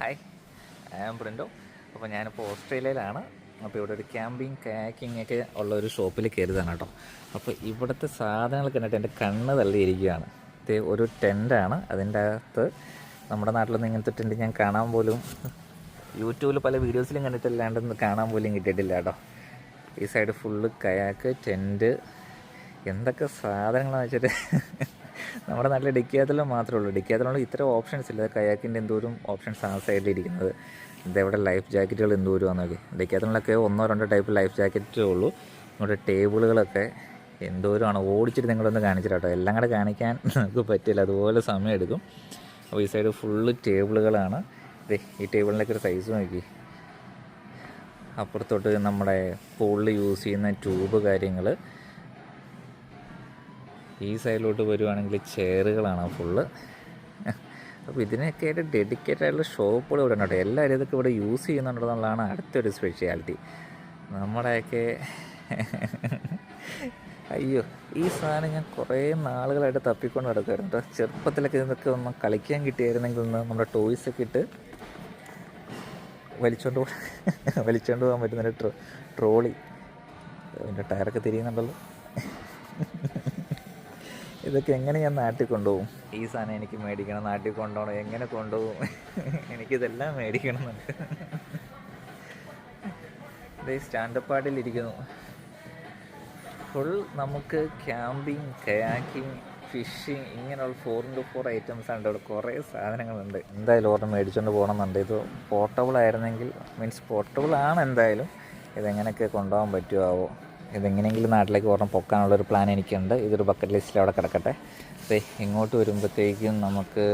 Hi I am Printo അപ്പോൾ ഞാനിപ്പോൾ ഓസ്ട്രേലിയയിലാണ്. അപ്പോൾ ഇവിടെ ഒരു ക്യാമ്പിങ് കാക്കിംഗ് ഒക്കെ ഉള്ള ഒരു ഷോപ്പിൽ കയറിയതാണ് കേട്ടോ. അപ്പോൾ ഇവിടുത്തെ സാധനങ്ങൾ കണ്ടിട്ട് എന്റെ കണ്ണ് തള്ളിയിരിക്കുകയാണ്. ഇത് ഒരു ടെന്റാണ് അതിന്റെ അകത്ത് നമ്മുടെ നാട്ടിലൊന്നും ഇങ്ങനത്തെ ടെന്റ് ഞാൻ കാണാൻ പോലും യൂട്യൂബിൽ പല വീഡിയോസിലും കണ്ടിട്ടില്ലാണ്ട് കാണാൻ പോലും കിട്ടിയിട്ടില്ല കേട്ടോ. ഈ സൈഡ് ഫുള്ള് കയാക്ക് ടെന്റ് എന്തൊക്കെ സാധനങ്ങളാണെന്ന് വെച്ചിട്ട് നമ്മുടെ നല്ല ഡിക്കാത്തലും മാത്രമേ ഉള്ളൂ. ഡിക്കാത്തലുള്ള ഇത്ര ഓപ്ഷൻസ് ഇല്ല. കയാക്കിന്റെ എന്തോരം ഓപ്ഷൻസ് ആ സൈഡിൽ ഇരിക്കുന്നത്. ഇതെവിടെ ലൈഫ് ജാക്കറ്റുകൾ എന്തോരമാണെന്ന് ആണെങ്കിൽ ഡിക്കാത്തലിലൊക്കെ ഒന്നോ രണ്ടോ ടൈപ്പ് ലൈഫ് ജാക്കറ്റേ ഉള്ളൂ. നമ്മുടെ ടേബിളുകളൊക്കെ എന്തോരമാണ്. ഓടിച്ചിട്ട് നിങ്ങളൊന്ന് കാണിച്ചിട്ടോ എല്ലാം കൂടെ കാണിക്കാൻ നമുക്ക് പറ്റില്ല. അതുപോലെ സമയം എടുക്കും. അപ്പോൾ ഈ സൈഡ് ഫുള്ള് ടേബിളുകളാണ്. ഈ ടേബിളിനൊക്കെ ഒരു സൈസ് നോക്കി. അപ്പുറത്തോട്ട് നമ്മുടെ പൂളിൽ യൂസ് ചെയ്യുന്ന ട്യൂബ് കാര്യങ്ങൾ ഈ സൈഡിലോട്ട് വരുവാണെങ്കിൽ ചെയറുകളാണ് ഫുള്ള്. അപ്പോൾ ഇതിനൊക്കെ ആയിട്ട് ഡെഡിക്കേറ്റഡ് ആയിട്ടുള്ള ഷോപ്പുകൾ ഇവിടെ ഉണ്ട് എല്ലാവരും ഇതൊക്കെ ഇവിടെ യൂസ് ചെയ്യുന്നുണ്ടെന്നുള്ളതാണ് അടുത്തൊരു സ്പെഷ്യാലിറ്റി നമ്മുടെയൊക്കെ അയ്യോ ഈ സാധനം ഞാൻ കുറേ നാളുകളായിട്ട് തപ്പിക്കൊണ്ട് നടക്കുമായിരുന്നു കേട്ടോ. ചെറുപ്പത്തിലൊക്കെ ഇതൊക്കെ ഒന്ന് കളിക്കാൻ കിട്ടിയായിരുന്നെങ്കിൽ ഒന്ന് നമ്മുടെ ടോയ്സൊക്കെ ഇട്ട് വലിച്ചോണ്ട് വലിച്ചോണ്ട് പോകാൻ പറ്റുന്നൊരു ട്രോ ട്രോളി അതിന്റെ ടയറൊക്കെ തിരിയുന്നുണ്ടല്ലോ. ഇതൊക്കെ എങ്ങനെ ഞാൻ നാട്ടിൽ കൊണ്ടുപോകും? ഈ സാധനം എനിക്ക് മേടിക്കണം നാട്ടിൽ കൊണ്ടുപോകണം എങ്ങനെ കൊണ്ടുപോകും? എനിക്കിതെല്ലാം മേടിക്കണം എന്നുണ്ട് ഇത് സ്റ്റാൻഡപ്പ് പാർട്ടിലിരിക്കുന്നു ഫുൾ നമുക്ക് ക്യാമ്പിങ് കയാക്കിങ് ഫിഷിങ് ഇങ്ങനെയുള്ള ഫോർ ഇന്റു ഫോർ ഐറ്റംസ് ഉണ്ട് ഇവിടെ കുറേ സാധനങ്ങളുണ്ട്. എന്തായാലും ഓർഡർ മേടിച്ചുകൊണ്ട് പോകണമെന്നുണ്ട്. ഇത് പോർട്ടബിൾ ആയിരുന്നെങ്കിൽ മീൻസ് പോർട്ടബിൾ ആണ് എന്തായാലും. ഇതെങ്ങനെയൊക്കെ കൊണ്ടുപോകാൻ പറ്റുമാവോ ഇതെങ്ങനെയെങ്കിലും നാട്ടിലേക്ക് ഓർമ്മ പൊക്കാനുള്ളൊരു പ്ലാൻ എനിക്കുണ്ട്. ഇതൊരു ബക്കറ്റ് ലിസ്റ്റിൽ അവിടെ കിടക്കട്ടെ. അപ്പോൾ ഇങ്ങോട്ട് വരുമ്പോഴത്തേക്കും നമുക്ക്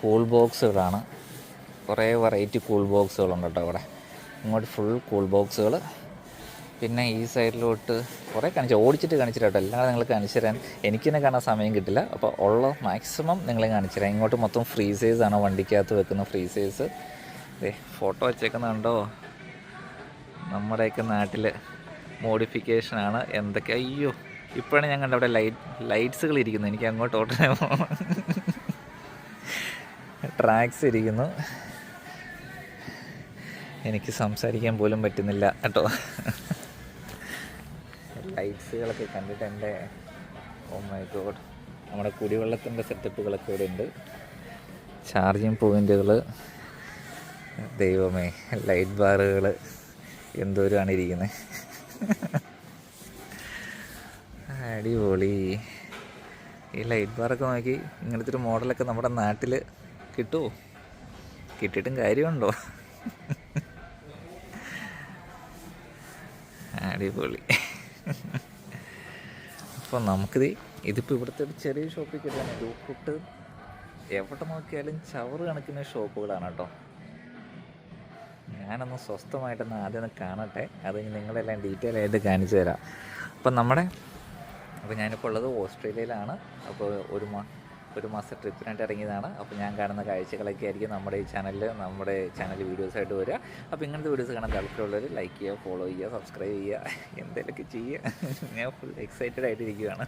കൂൾ ബോക്സുകളാണ് കുറേ വെറൈറ്റി കൂൾ ബോക്സുകളുണ്ട് കേട്ടോ അവിടെ. ഇങ്ങോട്ട് ഫുൾ കൂൾ ബോക്സുകൾ പിന്നെ ഈ സൈഡിലോട്ട് കുറേ കാണിച്ച് ഓടിച്ചിട്ട് കാണിച്ചിട്ട് കേട്ടോ എല്ലാം നിങ്ങൾ കാണിച്ചു തരാൻ. എനിക്ക് തന്നെ കാണാൻ സമയം കിട്ടില്ല. അപ്പോൾ ഉള്ള മാക്സിമം നിങ്ങളെ കാണിച്ചു തരാം. ഇങ്ങോട്ട് മൊത്തം ഫ്രീസേഴ്സ് ആണ് വണ്ടിക്കകത്ത് വെക്കുന്ന ഫ്രീസേഴ്സ് അതെ ഫോട്ടോ വെച്ചേക്കുന്നുണ്ടോ? നമ്മുടെയൊക്കെ നാട്ടിൽ മോഡിഫിക്കേഷനാണ് എന്തൊക്കെ? അയ്യോ ഇപ്പോഴാണ് ഞാൻ കണ്ട അവിടെ ലൈറ്റ് ലൈറ്റ്സുകൾ ഇരിക്കുന്നു. എനിക്ക് അങ്ങോട്ട് ഓട്ടനെ ട്രാക്സ് ഇരിക്കുന്നു. എനിക്ക് സംസാരിക്കാൻ പോലും പറ്റുന്നില്ല കേട്ടോ. ലൈറ്റ്സുകളൊക്കെ കണ്ടിട്ട് എന്റെ ഓ മൈ ഗോഡ് നമ്മുടെ കുടിവെള്ളത്തിന്റെ സെറ്റപ്പുകളൊക്കെ ഇവിടെ ഉണ്ട്. ചാർജിങ് പോയിന്റുകൾ ദൈവമേ ലൈറ്റ് ബാറുകൾ എന്തോരമാണ് ഇരിക്കുന്നത്. അടിപൊളി. ഈ ലൈറ്റ് ബാറൊക്കെ നോക്കി ഇങ്ങനത്തെ ഒരു മോഡലൊക്കെ നമ്മുടെ നാട്ടിൽ കിട്ടുമോ കിട്ടിയിട്ടും കാര്യമുണ്ടോ? അടിപൊളി. അപ്പോൾ നമുക്കിത് ഇതിപ്പോൾ ഇവിടുത്തെ ഒരു ചെറിയ ഷോപ്പിൽ കിട്ടാൻ രൂപപ്പെട്ട് എവിടെ നോക്കിയാലും ചവറ് കണക്കിന് ഷോപ്പുകളാണ് കേട്ടോ. ഞാനൊന്ന് സ്വസ്ഥമായിട്ടൊന്ന് ആദ്യം ഒന്ന് കാണട്ടെ. അത് നിങ്ങളെല്ലാം ഡീറ്റെയിൽ ആയിട്ട് കാണിച്ചു തരാം. അപ്പം നമ്മുടെ അപ്പോൾ ഞാനിപ്പോൾ ഉള്ളത് ഓസ്ട്രേലിയയിലാണ്. അപ്പോൾ ഒരു മാ ഒരു മാസം ട്രിപ്പിനായിട്ട് ഇറങ്ങിയതാണ്. അപ്പോൾ ഞാൻ കാണുന്ന കാഴ്ചകളൊക്കെ ആയിരിക്കും നമ്മുടെ ഈ ചാനലിൽ നമ്മുടെ ചാനൽ വീഡിയോസായിട്ട് വരിക. അപ്പോൾ ഇങ്ങനത്തെ വീഡിയോസ് കാണാൻ താല്പര്യമുള്ളവർ ലൈക്ക് ചെയ്യുക ഫോളോ ചെയ്യുക സബ്സ്ക്രൈബ് ചെയ്യുക എന്തെങ്കിലുമൊക്കെ ചെയ്യുക. ഞാൻ ഫുൾ എക്സൈറ്റഡ് ആയിട്ടിരിക്കുകയാണ്